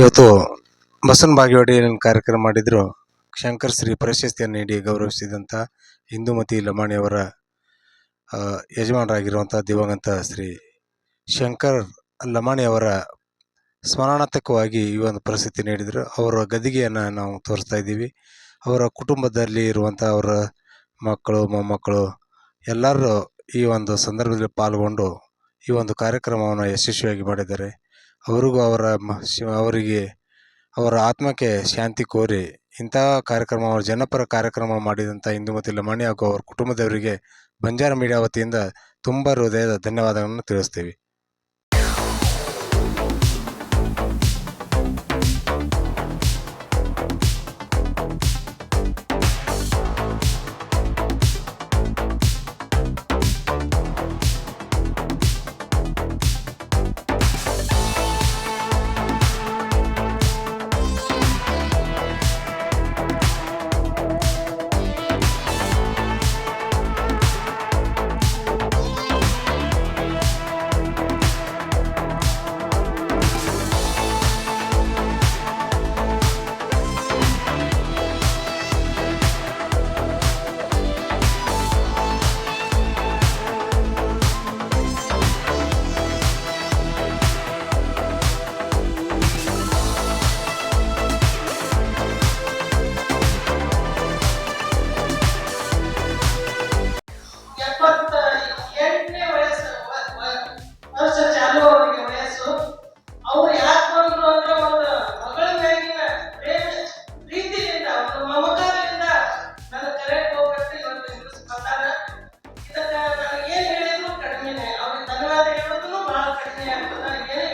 ಇವತ್ತು ಬಸವನ ಬಾಗೇವಾಡಿ ಕಾರ್ಯಕ್ರಮ ಮಾಡಿದ್ರು, ಶಂಕರ್ ಶ್ರೀ ಪ್ರಶಸ್ತಿಯನ್ನು ನೀಡಿ ಗೌರವಿಸಿದಂಥ ಹಿಂದೂಮತಿ ಲಮಾಣಿಯವರ ಯಜಮಾನರಾಗಿರುವಂಥ ದಿವಂಗತ ಶ್ರೀ ಶಂಕರ್ ಲಮಾಣಿಯವರ ಸ್ಮರಣಾರ್ಥಕವಾಗಿ ಈ ಒಂದು ಪ್ರಶಸ್ತಿ ನೀಡಿದರು. ಅವರ ಗದಿಗೆಯನ್ನು ನಾವು ತೋರಿಸ್ತಾ ಇದ್ದೀವಿ. ಅವರ ಕುಟುಂಬದಲ್ಲಿ ಇರುವಂಥ ಅವರ ಮಕ್ಕಳು, ಮೊಮ್ಮಕ್ಕಳು ಎಲ್ಲರೂ ಈ ಒಂದು ಸಂದರ್ಭದಲ್ಲಿ ಪಾಲ್ಗೊಂಡು ಈ ಒಂದು ಕಾರ್ಯಕ್ರಮವನ್ನು ಯಶಸ್ವಿಯಾಗಿ ಮಾಡಿದ್ದಾರೆ. ಅವರಿಗೂ ಅವರ ಅವರಿಗೆ ಅವರ ಆತ್ಮಕ್ಕೆ ಶಾಂತಿ ಕೋರಿ ಇಂತಹ ಕಾರ್ಯಕ್ರಮ, ಅವರ ಜನಪರ ಕಾರ್ಯಕ್ರಮ ಮಾಡಿದಂಥ ಇಂದುಮತಿ ಲಮಾಣಿ ಹಾಗೂ ಅವರ ಕುಟುಂಬದವರಿಗೆ ಬಂಜಾರ ಮೀಡಿಯಾ ವತಿಯಿಂದ ತುಂಬ ಹೃದಯದ ಧನ್ಯವಾದಗಳನ್ನು ತಿಳಿಸ್ತೀವಿ. kadar şey yapmadan gerek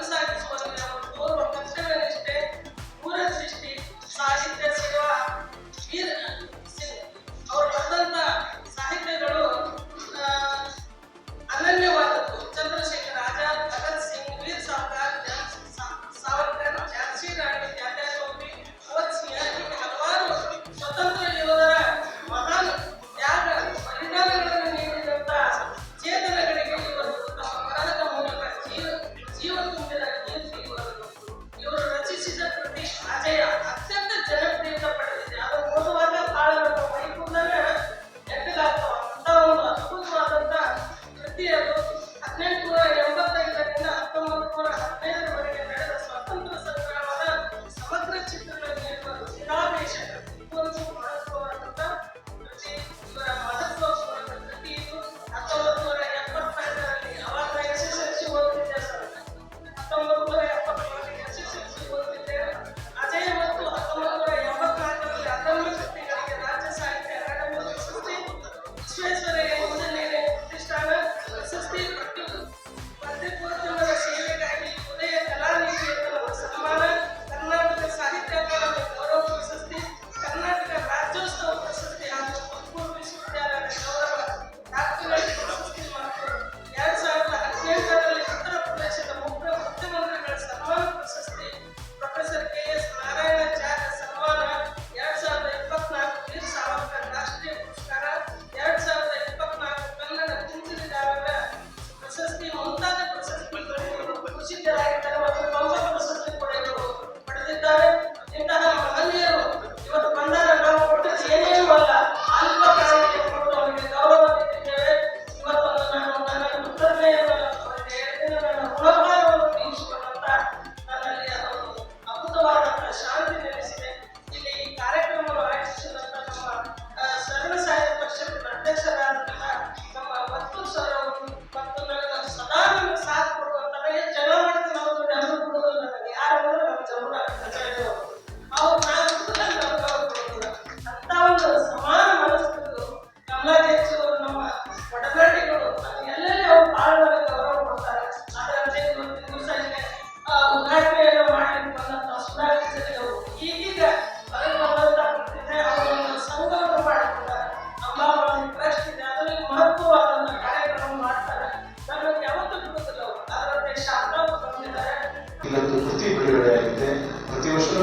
usar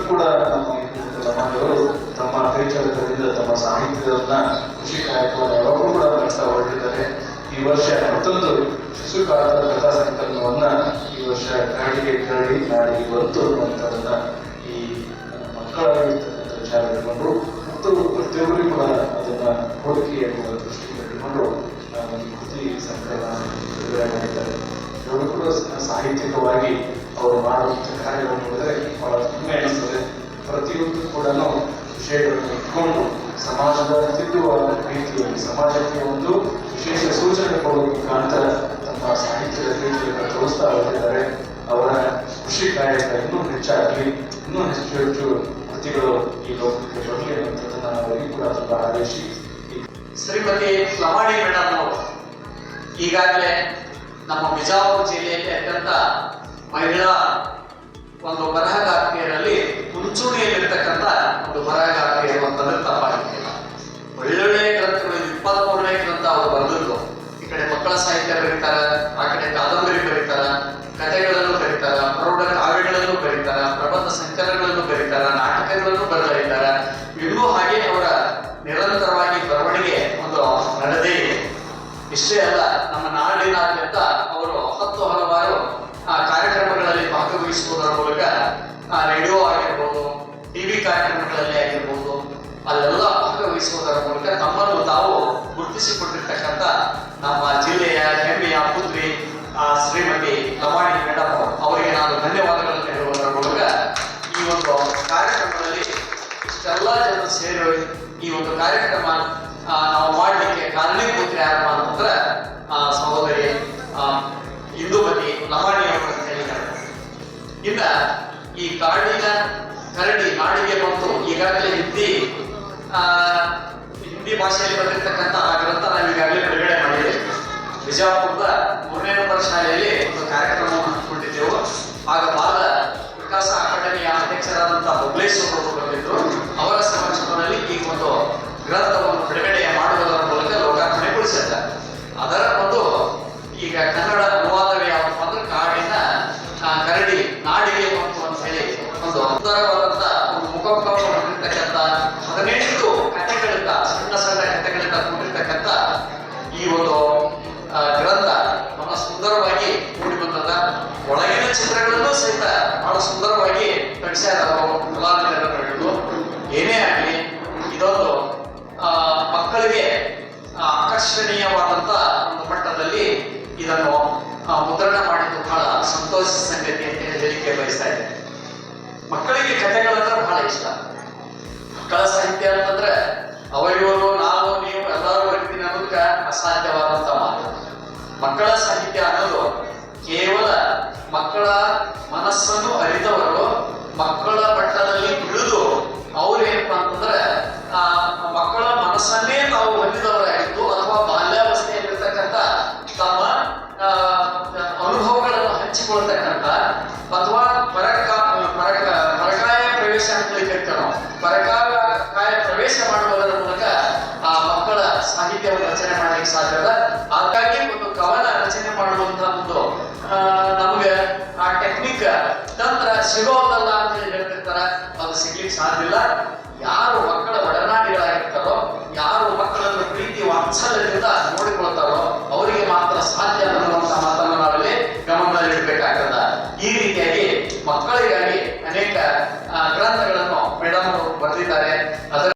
ಕೂಡ ನಮ್ಮ ತಮ್ಮ ಕೈಚಾರಿತದಿಂದ ತಮ್ಮ ಸಾಹಿತ್ಯವನ್ನ ಕೃಷಿ ಕಾರ್ಯಕ್ರಮ ಕೂಡ ನಡೆಸ್ತಾ ಹೊರಟಿದ್ದಾರೆ. ಈ ವರ್ಷ ಮತ್ತೊಂದು ಶಿಶು ಕಾಲದ ಕಥಾ ಸಂಕಲನವನ್ನ ಈ ವರ್ಷ ಕಾಡಿಗೆ ಕರಡಿ ನಾಡಿಗೆ ಬಂತು ಅನ್ನುವಂಥದ್ದನ್ನ ಈ ಮಕ್ಕಳಾಗಿರ್ತಕ್ಕಂಥ ವಿಚಾರ ಮತ್ತು ಪ್ರತಿಯೊಬ್ಬರಿಗೂ ತೋರಿಸ್ತಾ ಹೋಗಿದ್ದಾರೆ ಅವರ ಕೃಷಿ ಕಾರ್ಯಕ್ಕೆ ಇನ್ನೂ ಹೆಚ್ಚಾಗಲಿ ಇನ್ನೂ ಹೆಚ್ಚು ಹೆಚ್ಚು ಕೃತಿಗಳು ಈ ಲೋಕಕ್ಕೆ ಬರಲಿ ಅನ್ನೋದನ್ನ ನಾನು ಅವರಿಗೂ ಕೂಡ ತುಂಬ ಆದೇಶಿ ಶ್ರೀಮತಿ ಲವಾಣಿ ಮೇಡಮ್ ಈಗಾಗಲೇ ನಮ್ಮ ಬಿಜಾಪುರ ಜಿಲ್ಲೆಯಲ್ಲಿ ಅತ್ಯಂತ ಮಹಿಳಾ ಒಂದು ಬರಹಗಾರ್ತಿಯರಲ್ಲಿ ಮುಂಚೂಣಿಯಲ್ಲಿರ್ತಕ್ಕಂಥ ಒಂದು ಬರಹಗಾರ್ತಿಯರು ಅಂತಂದ್ರೆ ತಪ್ಪಾಗಿದೆ ಒಳ್ಳೊಳ್ಳೆ ಗ್ರಂಥಗಳು ಇಪ್ಪತ್ಮೂರನೇ ಗ್ರಂಥ ಅವರು ಬರೆದಿದ್ದು ಈ ಕಡೆ ಮಕ್ಕಳ ಸಾಹಿತ್ಯ ಬರೀತಾರ ಆ ಕಡೆ ಕಾದಂಬರಿ ಬರೀತಾರ ಕಥೆಗಳನ್ನು ಬರೀತಾರ ಪ್ರೌಢ ಕಾವ್ಯಗಳನ್ನು ಬರೀತಾರ ಪ್ರಬಂಧ ಸಂಕಲನಗಳನ್ನು ಬರೀತಾರ ನಾಟಕಗಳನ್ನು ಬರೆದಿದ್ದಾರೆ ಇನ್ನೂ ಹಾಗೆ ಅವರ ನಿರಂತರವಾಗಿ ಬರವಣಿಗೆ ಒಂದು ನಡೆದೇ ಇದೆ. ಇಷ್ಟೇ ಅಲ್ಲ ನಮ್ಮ ನಾಡಿನಾದ್ಯಂತ ಅವರು ಹತ್ತು ಹಲವಾರು ಕಾರ್ಯಕ್ರಮಗಳಲ್ಲಿ ಭಾಗವಹಿಸುವುದರ ಮೂಲಕ ಆ, ರೇಡಿಯೋ ಆಗಿರ್ಬೋದು ಟಿವಿ ಕಾರ್ಯಕ್ರಮಗಳಲ್ಲಿ ಆಗಿರ್ಬೋದು ಅಲ್ಲೆಲ್ಲ ಭಾಗವಹಿಸುವುದರ ಮೂಲಕ ತಮ್ಮನ್ನು ತಾವು ಗುರುತಿಸಿಕೊಂಡಿರ್ತಕ್ಕಂಥ ನಮ್ಮ ಜಿಲ್ಲೆಯ ಹೆಮ್ಮೆಯ ಪುತ್ರಿ ಶ್ರೀಮತಿ ಲವಾಣಿ ಮೇಡಮ್ ಅವರಿಗೆ ನಾನು ಧನ್ಯವಾದಗಳನ್ನು ಹೇಳುವುದರ ಮೂಲಕ ಈ ಒಂದು ಕಾರ್ಯಕ್ರಮದಲ್ಲಿ ಇಷ್ಟೆಲ್ಲ ಜನರು ಸೇರಿ ಈ ಒಂದು ಕಾರ್ಯಕ್ರಮ ನಾವು ಮಾಡಲಿಕ್ಕೆ ಕಾರಣೀಭೂತರು ಯಾರಪ್ಪ ಅಂತಂದ್ರೆ ಸಹೋದರಿ ಇಂದುಮತಿ ಲವಾಣಿ ಅವರು ಅಂತ ಹೇಳಿದ್ದಾರೆ. ಇನ್ನ ಈ ಕಾಡಿನ ಕರಡಿ ನಾಡಿಗೆ ಬಂತು ಈಗಾಗಲೇ ಹಿಂದಿ ಹಿಂದಿ ಭಾಷೆಯಲ್ಲಿ ಬಂದಿರತಕ್ಕಂಥ ಆ ಗ್ರಂಥ ನಾವು ಈಗಾಗಲೇ ಬಿಡುಗಡೆ ಮಾಡಿದ್ದೀವಿ ಬಿಜಾಪುರದ ಮೂರನೇ ನಂಬರ್ ಶಾಲೆಯಲ್ಲಿ ಒಂದು ಕಾರ್ಯಕ್ರಮವನ್ನು ಹಮ್ಮಿಕೊಂಡಿದ್ದೆವು ಆಗ ಬಾಲ ವಿಕಾಸ ಅಕಾಡೆಮಿಯ ಅಧ್ಯಕ್ಷರಾದಂತಹ ಬಬ್ಲೇಶ್ವರ್ ಅವರು ಬಂದಿದ್ದರು ಅವರ ಸಮಕ್ಷಮದಲ್ಲಿ ಈ ಒಂದು ಗ್ರಂಥವನ್ನು ಬಿಡುಗಡೆ ಮಾಡುವುದರ ಮೂಲಕ ಲೋಕಾರ್ಪಣೆಗೊಳಿಸಿದ್ದಾರೆ ಅದರ ಒಂದು ಈಗ ಕನ್ನಡ ಅನುವಾದವೇ ಯಾವುದಪ್ಪ ಅಂದ್ರೆ ಕಾಡಿನ ಕರಡಿ ನಾಡಿಗೆ ಬಂತು ಅಂತ ಹೇಳಿ ಒಂದು ಸುಂದರವಾದಂತ ಮುಖಮುಖವನ್ನು ಹೊಂದಿರತಕ್ಕಂಥ ಹದಿನೆಂಟು ಕಥೆಗಳಿಂದ ಸಣ್ಣ ಸಣ್ಣ ಕಥೆಗಳಿಂದ ಕೂಡಿರ್ತಕ್ಕಂಥ ಈ ಒಂದು ಗ್ರಂಥ ಬಹಳ ಸುಂದರವಾಗಿ ಮೂಡಿ ಬಂದದ ಒಳಗಿನ ಚಿತ್ರಗಳನ್ನು ಸಹಿತ ಬಹಳ ಸುಂದರವಾಗಿ ಕಟ್ಸ್ಯಾರ ಅವರು ಕಲಾವಿದರನ್ನು ಏನೇ ಆಗಲಿ ಇದೊಂದು ಮಕ್ಕಳಿಗೆ ಆ, ಆಕರ್ಷಣೀಯವಾದಂತ ಒಂದು ಮಟ್ಟದಲ್ಲಿ ಇದನ್ನು ಮುದ್ರಣ ಮಾಡಿದ್ದು ಬಹಳ ಸಂತೋಷ ಸಂಗತಿ ಅಂತ ಹೇಳಿ ಹೇಳಿಕೆ ಬಯಸ್ತಾ ಇದ್ದೇನೆ ಮಕ್ಕಳಿಗೆ ಬಹಳ ಇಷ್ಟ. ಮಕ್ಕಳ ಸಾಹಿತ್ಯ ಅಂತಂದ್ರೆ ಅವರಿವರು ನಾವು ನೀವು ಎಲ್ಲರೂ ಬರ್ತೀನಿ ಅನ್ನೋದಕ್ಕೆ ಅಸಾಧ್ಯವಾದಂತ ಮಾತು. ಮಕ್ಕಳ ಸಾಹಿತ್ಯ ಅನ್ನೋದು ಕೇವಲ ಮಕ್ಕಳ ಮನಸ್ಸನ್ನು ಅರಿತವರು ಮಕ್ಕಳ ಮಟ್ಟದಲ್ಲಿ ಇಳಿದು ಅವ್ರು ಏನಪ್ಪ ಅಂತಂದ್ರೆ ಆ ಮಕ್ಕಳ ಮನಸ್ಸನ್ನೇ ತಾವು ಹೊಂದಿದವರಾಗಿದ್ದು ಅಥವಾ ಬಾಲ್ಯಾವಸ್ಥೆಯಲ್ಲಿರ್ತಕ್ಕಂಥ ತಮ್ಮ ಅನುಭವಗಳನ್ನು ಹಂಚಿಕೊಳ್ತಕ್ಕಂಥ ಅಥವಾ ಪರಕ ಪರಕ ಕರಿತೇವೆ ನಾವು ಕಾಯ ಪ್ರವೇಶ ಮಾಡುವುದರ ಮೂಲಕ ಆ ಮಕ್ಕಳ ಸಾಹಿತ್ಯವನ್ನು ರಚನೆ ಮಾಡಲಿಕ್ಕೆ ಸಾಧ್ಯದ ಹಾಗಾಗಿ ಒಂದು ಕವನ ರಚನೆ ಮಾಡುವಂತಹ ಒಂದು ನಮ್ಗೆ ಆ ಟೆಕ್ನಿಕ್ ತಂತ್ರ ಸಿಗೋದಲ್ಲ ಅಂತ ಹೇಳಿ ಹೇಳ್ತಿರ್ತಾರ. ಅದು ಸಿಗ್ಲಿಕ್ಕೆ ಸಾಧ್ಯ ಯಾರು ಮಕ್ಕಳ ಒಡನಾಡಿಗಳಾಗಿರ್ತಾರೋ, ಯಾರು ಮಕ್ಕಳನ್ನು ಪ್ರೀತಿ ವಾತ್ಸಲ್ಯ